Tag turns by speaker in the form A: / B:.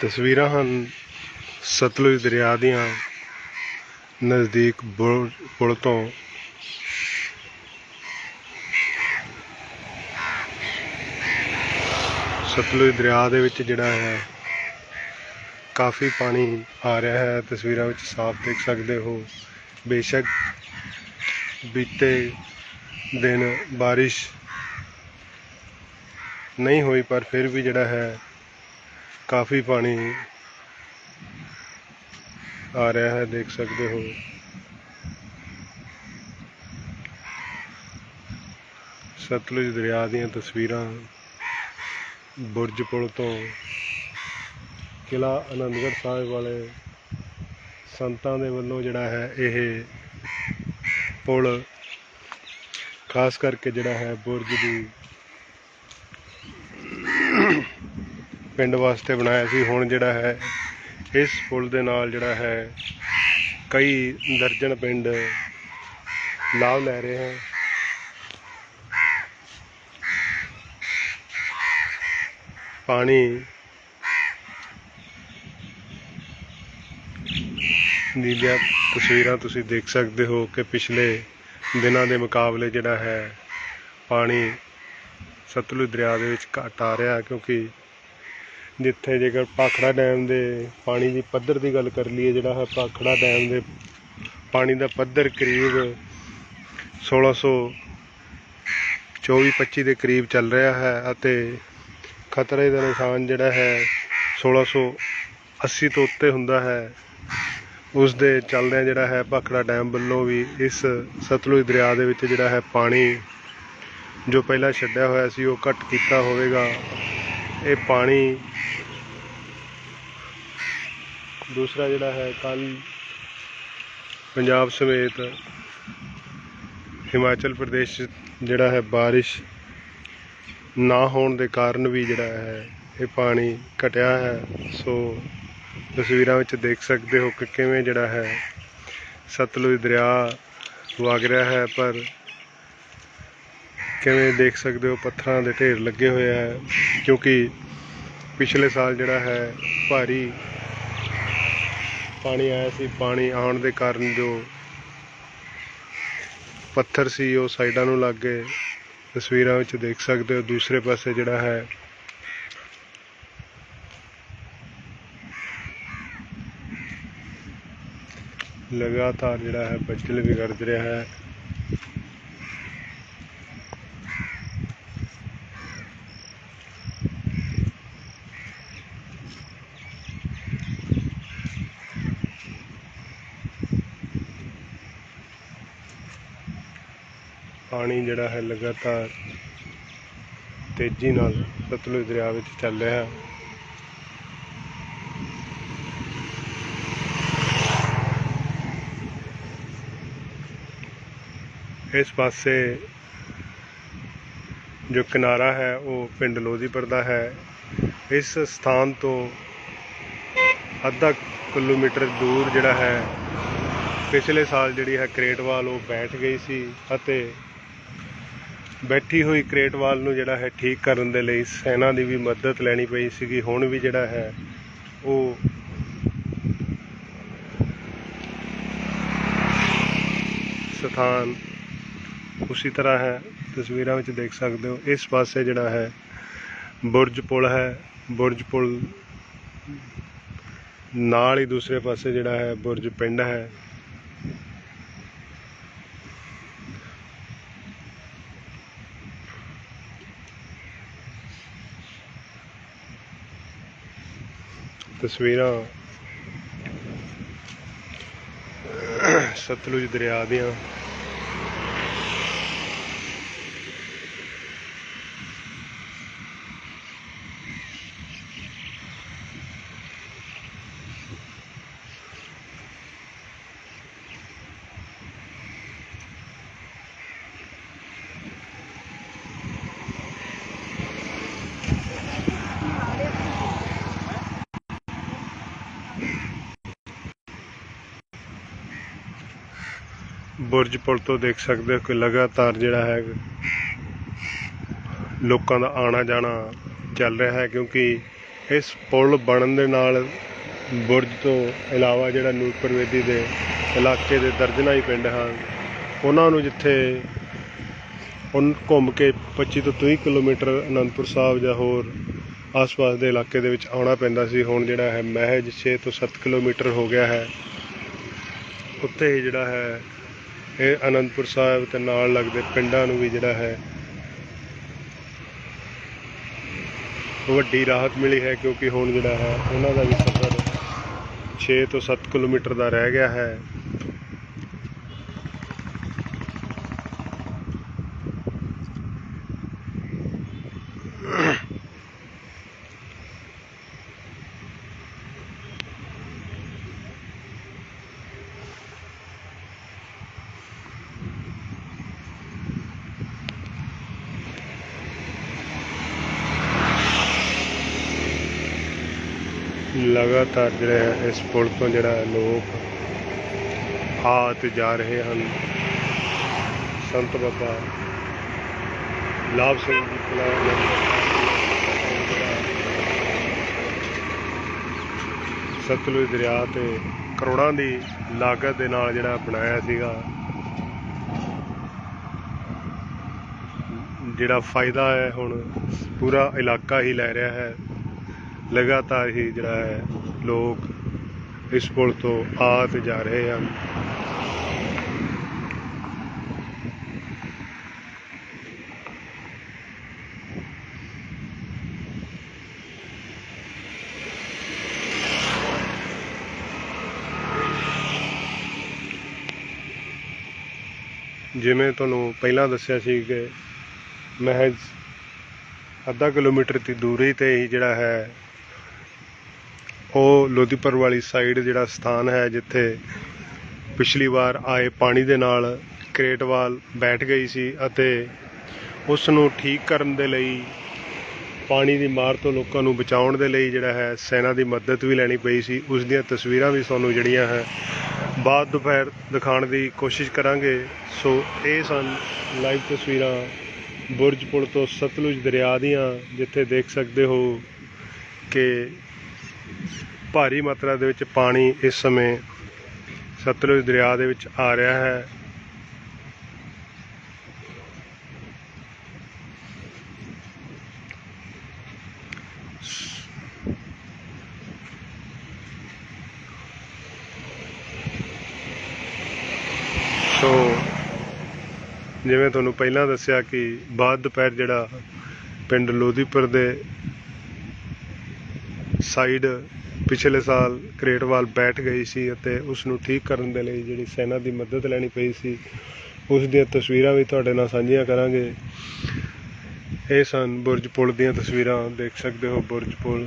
A: ਤਸਵੀਰਾਂ ਹਨ ਸਤਲੁਜ ਦਰਿਆ ਦੀਆਂ ਨਜ਼ਦੀਕ ਬੁਲ- ਪੁਲ ਤੋਂ। ਸਤਲੁਜ ਦਰਿਆ ਦੇ ਵਿੱਚ ਜਿਹੜਾ ਹੈ, ਕਾਫੀ ਪਾਣੀ ਆ ਰਿਹਾ ਹੈ। ਤਸਵੀਰਾਂ ਵਿੱਚ ਸਾਫ਼ ਦੇਖ ਸਕਦੇ ਹੋ। ਬੇਸ਼ੱਕ ਬੀਤੇ ਦਿਨ ਬਾਰਿਸ਼ ਨਹੀਂ ਹੋਈ, ਪਰ ਫਿਰ ਵੀ ਜਿਹੜਾ ਹੈ ਕਾਫੀ ਪਾਣੀ ਆ ਰਿਹਾ ਹੈ, ਦੇਖ ਸਕਦੇ ਹੋ। ਸਤਲੁਜ ਦਰਿਆ ਦੀਆਂ ਤਸਵੀਰਾਂ ਬੁਰਜ ਪੁਲ ਤੋਂ ਕਿਲਾ ਆਨੰਦਗੜ੍ਹ ਸਾਹਿਬ ਵਾਲੇ ਸੰਤਾਂ ਦੇ ਵੱਲੋਂ ਜਿਹੜਾ ਹੈ, ਇਹ ਪੁਲ, ਖਾਸ ਕਰਕੇ ਜਿਹੜਾ ਹੈ ਬੁਰਜ ਦੀ ਪਿੰਡ ਵਾਸਤੇ ਬਣਾਇਆ ਸੀ, ਹੁਣ ਜਿਹੜਾ ਹੈ, ਇਸ ਪੁਲ ਦੇ ਨਾਲ ਜਿਹੜਾ ਹੈ, ਕਈ ਦਰਜਨ ਪਿੰਡ ਲਾਭ ਲੈ ਰਹੇ ਹਨ। ਪਾਣੀ ਨੀਲੀਆਂ ਤਸਵੀਰਾਂ ਤੁਸੀਂ ਦੇਖ ਸਕਦੇ ਹੋ ਕਿ ਪਿਛਲੇ ਦਿਨਾਂ ਦੇ ਮੁਕਾਬਲੇ ਜਿਹੜਾ ਹੈ, ਪਾਣੀ ਸਤਲੁਜ ਦਰਿਆ ਦੇ ਵਿੱਚ ਘਟ ਆ ਰਿਹਾ ਕਿਉਂਕਿ ਜਿੱਥੇ ਜੇਕਰ ਭਾਖੜਾ ਡੈਮ ਦੇ ਪਾਣੀ ਦੀ ਪੱਧਰ ਦੀ ਗੱਲ ਕਰ ਲਈਏ, ਜਿਹੜਾ ਹੈ ਭਾਖੜਾ ਡੈਮ ਦੇ ਪਾਣੀ ਦਾ ਪੱਧਰ ਕਰੀਬ 1624 25 ਦੇ ਕਰੀਬ ਚੱਲ ਰਿਹਾ ਹੈ ਅਤੇ ਖਤਰੇ ਦਾ ਨਿਸ਼ਾਨ ਜਿਹੜਾ ਹੈ 1680 ਤੋਂ ਉੱਤੇ ਹੁੰਦਾ ਹੈ। ਉਸ ਦੇ ਚੱਲਦਿਆਂ ਜਿਹੜਾ ਹੈ ਭਾਖੜਾ ਡੈਮ ਵੱਲੋਂ ਵੀ ਇਸ ਸਤਲੁਜ ਦਰਿਆ ਦੇ ਵਿੱਚ ਜਿਹੜਾ ਹੈ ਪਾਣੀ ਜੋ ਪਹਿਲਾਂ ਛੱਡਿਆ ਹੋਇਆ ਸੀ, ਉਹ ਘੱਟ ਕੀਤਾ ਹੋਵੇਗਾ। ਇਹ ਪਾਣੀ ਦੂਸਰਾ ਜਿਹੜਾ ਹੈ ਕੱਲ ਪੰਜਾਬ ਸਮੇਤ ਹਿਮਾਚਲ ਪ੍ਰਦੇਸ਼ 'ਚ ਜਿਹੜਾ ਹੈ ਬਾਰਿਸ਼ ਨਾ ਹੋਣ ਦੇ ਕਾਰਨ ਵੀ ਜਿਹੜਾ ਹੈ ਇਹ ਪਾਣੀ ਘਟਿਆ ਹੈ। ਸੋ ਤਸਵੀਰਾਂ ਵਿੱਚ ਦੇਖ ਸਕਦੇ ਹੋ ਕਿ ਕਿਵੇਂ ਜਿਹੜਾ ਹੈ ਸਤਲੁਜ ਦਰਿਆ ਵਗ ਰਿਹਾ ਹੈ, ਪਰ ਕਿਵੇਂ ਦੇਖ ਸਕਦੇ ਹੋ ਪੱਥਰਾਂ ਦੇ ਢੇਰ ਲੱਗੇ ਹੋਏ ਹੈ ਕਿਉਂਕਿ ਪਿਛਲੇ ਸਾਲ ਜਿਹੜਾ ਹੈ, ਭਾਰੀ ਪਾਣੀ ਆਇਆ ਸੀ। ਪਾਣੀ ਆਉਣ ਦੇ ਕਾਰਨ ਜੋ ਪੱਥਰ ਸੀ, ਉਹ ਸਾਈਡਾਂ ਨੂੰ ਲੱਗ ਗਏ। ਤਸਵੀਰਾਂ ਵਿੱਚ ਦੇਖ ਸਕਦੇ ਹੋ, ਦੂਸਰੇ ਪਾਸੇ ਜਿਹੜਾ ਹੈ, ਲਗਾਤਾਰ ਜਿਹੜਾ ਹੈ, ਬੱਦਲ ਵੀ ਗਰਜ ਰਿਹਾ ਹੈ। ਪਾਣੀ ਜਿਹੜਾ ਹੈ ਲਗਾਤਾਰ ਤੇਜ਼ੀ ਨਾਲ ਸਤਲੁਜ ਦਰਿਆ ਵਿੱਚ ਚੱਲ ਰਿਹਾ ਹੈ। ਇਸ ਪਾਸੇ ਜੋ ਕਿਨਾਰਾ ਹੈ, ਉਹ ਪਿੰਡ ਲੋਧੀਪੁਰ ਦਾ ਹੈ। ਇਸ ਸਥਾਨ ਤੋਂ ਅੱਧਾ ਕਿਲੋਮੀਟਰ ਦੂਰ ਜਿਹੜਾ ਹੈ, ਪਿਛਲੇ ਸਾਲ ਜਿਹੜੀ ਹੈ ਕਰੇਟਵਾਲ ਉਹ ਬੈਠ ਗਈ ਸੀ ਅਤੇ ਬੈਠੀ ਹੋਈ ਕ੍ਰੇਟਵਾਲ ਨੂੰ ਜਿਹੜਾ ਹੈ ਠੀਕ ਕਰਨ ਦੇ ਲਈ ਸੈਨਾ ਦੀ ਵੀ ਮਦਦ ਲੈਣੀ ਪਈ ਸੀਗੀ, ਹੁਣ ਵੀ ਜਿਹੜਾ ਹੈ ਉਹ ਸਥਾਨ ਉਸੇ ਤਰ੍ਹਾਂ ਹੈ, ਤਸਵੀਰਾਂ ਵਿੱਚ ਦੇਖ ਸਕਦੇ ਹੋ। ਇਸ ਪਾਸੇ ਜਿਹੜਾ ਹੈ ਬੁਰਜ ਪੁਲ ਹੈ, ਬੁਰਜ ਪੁਲ ਨਾਲ ਹੀ ਦੂਸਰੇ ਪਾਸੇ ਜਿਹੜਾ ਹੈ ਬੁਰਜ ਪਿੰਡ ਹੈ। ਤਸਵੀਰਾਂ ਸਤਲੁਜ ਦਰਿਆ ਦੀਆਂ। ਬੁਰਜ ਪੁਲ ਤੋਂ ਦੇਖ ਸਕਦੇ ਹੋ ਕਿ ਲਗਾਤਾਰ ਜਿਹੜਾ ਹੈ ਲੋਕਾਂ ਦਾ ਆਣਾ ਜਾਣਾ ਚੱਲ ਰਿਹਾ ਹੈ ਕਿਉਂਕਿ ਇਸ ਪੁਲ ਬਣਨ ਦੇ ਨਾਲ ਬੁਰਜ ਤੋਂ ਇਲਾਵਾ ਜਿਹੜਾ ਨੂਰਪੁਰ ਵੇਦੀ ਦੇ ਇਲਾਕੇ ਦੇ ਦਰਜਨਾਂ ਹੀ ਪਿੰਡ ਹਨ। ਉਹਨਾਂ ਨੂੰ ਜਿੱਥੇ ਉਨ ਘੁੰਮ ਕੇ 25 ਤੋਂ 30 ਕਿਲੋਮੀਟਰ ਅਨੰਦਪੁਰ ਸਾਹਿਬ ਜਾਂ ਹੋਰ ਆਸ-ਪਾਸ ਦੇ ਇਲਾਕੇ ਦੇ ਵਿੱਚ ਆਉਣਾ ਪੈਂਦਾ ਸੀ। ਹੁਣ ਜਿਹੜਾ ਹੈ ਮਹਿਜ 6 ਤੋਂ 7 ਕਿਲੋਮੀਟਰ ਹੋ ਗਿਆ ਹੈ। ਉੱਥੇ ਹੀ ਜਿਹੜਾ ਹੈ ਇਹ ਅਨੰਦਪੁਰ ਸਾਹਿਬ ਤੇ ਨਾਲ ਲੱਗਦੇ ਪਿੰਡਾਂ ਨੂੰ ਵੀ ਜਿਹੜਾ ਹੈ ਵੱਡੀ ਰਾਹਤ ਮਿਲੀ ਹੈ ਕਿਉਂਕਿ ਹੁਣ ਜਿਹੜਾ ਹੈ, ਉਹਨਾਂ ਦਾ ਵੀ ਸਫ਼ਰ 6 ਤੋਂ 7 ਕਿਲੋਮੀਟਰ ਦਾ ਰਹਿ ਗਿਆ ਹੈ। ਲਗਾਤਾਰ ਜਿਹੜਾ ਹੈ, ਇਸ ਪੁਲ ਤੋਂ ਜਿਹੜਾ ਲੋਕ ਆ ਤੇ ਜਾ ਰਹੇ ਹਨ। ਸੰਤ ਬਾਬਾ ਲਾਭ ਸਿੰਘ ਜੀ ਕੋਲ ਸਤਲੁਜ ਦਰਿਆ ਤੇ ਕਰੋੜਾਂ ਦੀ ਲਾਗਤ ਦੇ ਨਾਲ ਜਿਹੜਾ ਬਣਾਇਆ ਸੀਗਾ, ਜਿਹੜਾ ਫਾਇਦਾ ਹੈ ਹੁਣ ਪੂਰਾ ਇਲਾਕਾ ਹੀ ਲੈ ਰਿਹਾ ਹੈ। ਲਗਾਤਾਰ ਹੀ ਜਿਹੜਾ ਹੈ, ਲੋਕ ਇਸ ਪੁਲ ਤੋਂ ਆ ਤੇ ਜਾ ਰਹੇ ਹਨ। ਜਿਵੇਂ ਤੁਹਾਨੂੰ ਪਹਿਲਾਂ ਦੱਸਿਆ ਸੀ ਕਿ ਮਹਿਜ਼ ਅੱਧਾ ਕਿਲੋਮੀਟਰ ਦੀ ਦੂਰੀ ਤੇ ਹੀ ਜਿਹੜਾ ਹੈ ਉਹ ਲੋਧੀਪੁਰ ਵਾਲੀ ਸਾਈਡ ਜਿਹੜਾ ਸਥਾਨ ਹੈ, ਜਿੱਥੇ ਪਿਛਲੀ ਵਾਰ ਆਏ ਪਾਣੀ ਦੇ ਨਾਲ ਕ੍ਰੇਟਵਾਲ ਬੈਠ ਗਈ ਸੀ ਅਤੇ ਉਸ ਨੂੰ ਠੀਕ ਕਰਨ ਦੇ ਲਈ, ਪਾਣੀ ਦੀ ਮਾਰ ਤੋਂ ਲੋਕਾਂ ਨੂੰ ਬਚਾਉਣ ਦੇ ਲਈ ਜਿਹੜਾ ਹੈ, ਸੈਨਾ ਦੀ ਮਦਦ ਵੀ ਲੈਣੀ ਪਈ ਸੀ। ਉਸ ਦੀਆਂ ਤਸਵੀਰਾਂ ਵੀ ਤੁਹਾਨੂੰ ਜਿਹੜੀਆਂ ਹੈ, ਬਾਅਦ ਦੁਪਹਿਰ ਦਿਖਾਉਣ ਦੀ ਕੋਸ਼ਿਸ਼ ਕਰਾਂਗੇ। ਸੋ ਇਹ ਸਨ ਲਾਈਵ ਤਸਵੀਰਾਂ ਬੁਰਜ ਪੁਲ ਤੋਂ ਸਤਲੁਜ ਦਰਿਆ ਦੀਆਂ, ਜਿੱਥੇ ਦੇਖ ਸਕਦੇ ਹੋ ਕਿ ਭਾਰੀ ਮਾਤਰਾ ਦੇ ਵਿੱਚ ਪਾਣੀ ਇਸ ਸਮੇਂ ਸਤਲੁਜ ਦਰਿਆ ਦੇ ਵਿੱਚ ਆ ਰਿਹਾ ਹੈ। ਸੋ, ਜਿਵੇਂ ਤੁਹਾਨੂੰ ਪਹਿਲਾਂ ਦੱਸਿਆ ਕਿ ਬਾਅਦ ਦੁਪਹਿਰ ਜਿਹੜਾ ਪਿੰਡ ਲੋਧੀਪੁਰ ਦੇ ਸਾਈਡ ਪਿਛਲੇ ਸਾਲ ਕ੍ਰੇਟਵਾਲ ਬੈਠ ਗਈ ਸੀ ਅਤੇ ਉਸ ਨੂੰ ਠੀਕ ਕਰਨ ਦੇ ਲਈ ਜਿਹੜੀ ਸੈਨਾ ਦੀ ਮਦਦ ਲੈਣੀ ਪਈ ਸੀ, ਉਸ ਦੀਆਂ ਤਸਵੀਰਾਂ ਵੀ ਤੁਹਾਡੇ ਨਾਲ ਸਾਂਝੀਆਂ ਕਰਾਂਗੇ। ਇਹ ਸਨ ਬੁਰਜ ਪੁਲ ਦੀਆਂ ਤਸਵੀਰਾਂ, ਦੇਖ ਸਕਦੇ ਹੋ ਬੁਰਜ ਪੁਲ।